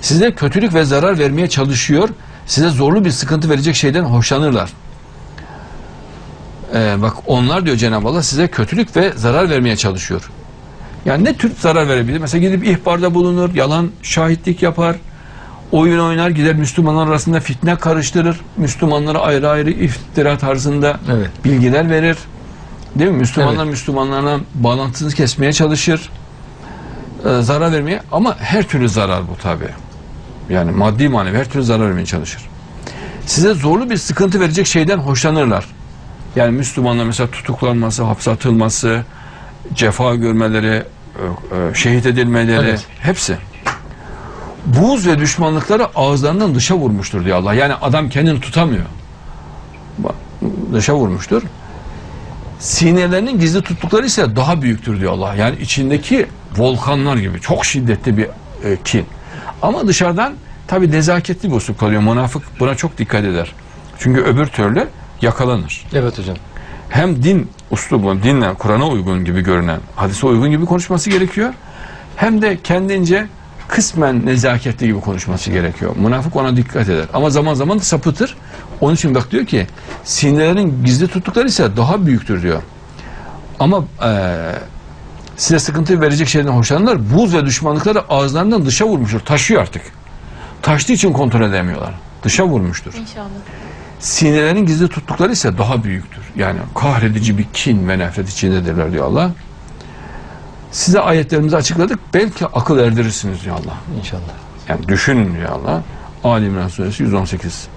Size kötülük ve zarar vermeye çalışıyor. Size zorlu bir sıkıntı verecek şeyden hoşlanırlar. Ee, bak onlar diyor Cenab-ı Allah size kötülük ve zarar vermeye çalışıyor. Yani ne tür zarar verebilir? Mesela gidip ihbarda bulunur, yalan şahitlik yapar, oyun oynar, gider Müslümanlar arasında fitne karıştırır, Müslümanlara ayrı ayrı iftira tarzında Evet. bilgiler verir. Değil mi? Müslümanlar Evet. Müslümanlarla bağlantısını kesmeye çalışır. Ee, zarar vermeye ama her türlü zarar bu tabi. Yani maddi manevi her türlü zarar vermeye çalışır. Size zorlu bir sıkıntı verecek şeyden hoşlanırlar. Yani Müslümanlar mesela tutuklanması, hapse atılması, cefa görmeleri, e, e, şehit edilmeleri Evet. hepsi. Buğz ve düşmanlıkları ağızlarından dışa vurmuştur diyor Allah. Yani adam kendini tutamıyor. Dışa vurmuştur. Sinelerinin gizli tuttukları ise daha büyüktür diyor Allah. Yani içindeki volkanlar gibi çok şiddetli bir e, kin. Ama dışarıdan tabi nezaketli usul kalıyor. Münafık buna çok dikkat eder. Çünkü öbür türlü yakalanır Evet hocam. hem din uslubu, dinle, Kur'an'a uygun gibi görünen, hadise uygun gibi konuşması gerekiyor. Hem de kendince kısmen nezaketli gibi konuşması gerekiyor. Münafık ona dikkat eder. Ama zaman zaman da sapıtır. Onun için bak diyor ki sinirlerin gizli tuttukları ise daha büyüktür diyor. Ama eee, size sıkıntı verecek şeyden hoşlanırlar. Buz ve düşmanlıkları ağızlarından dışa vurmuştur. Taşıyor artık. Taştığı için kontrol edemiyorlar. Dışa vurmuştur. İnşallah. Sinirlerin gizli tuttukları ise daha büyüktür. Yani kahredici bir kin ve nefret içindedirler diyor Allah. Size ayetlerimizi açıkladık. Belki akıl erdirirsiniz diyor Allah. İnşallah. Yani düşünün diyor Allah. Ali İmran suresi 118.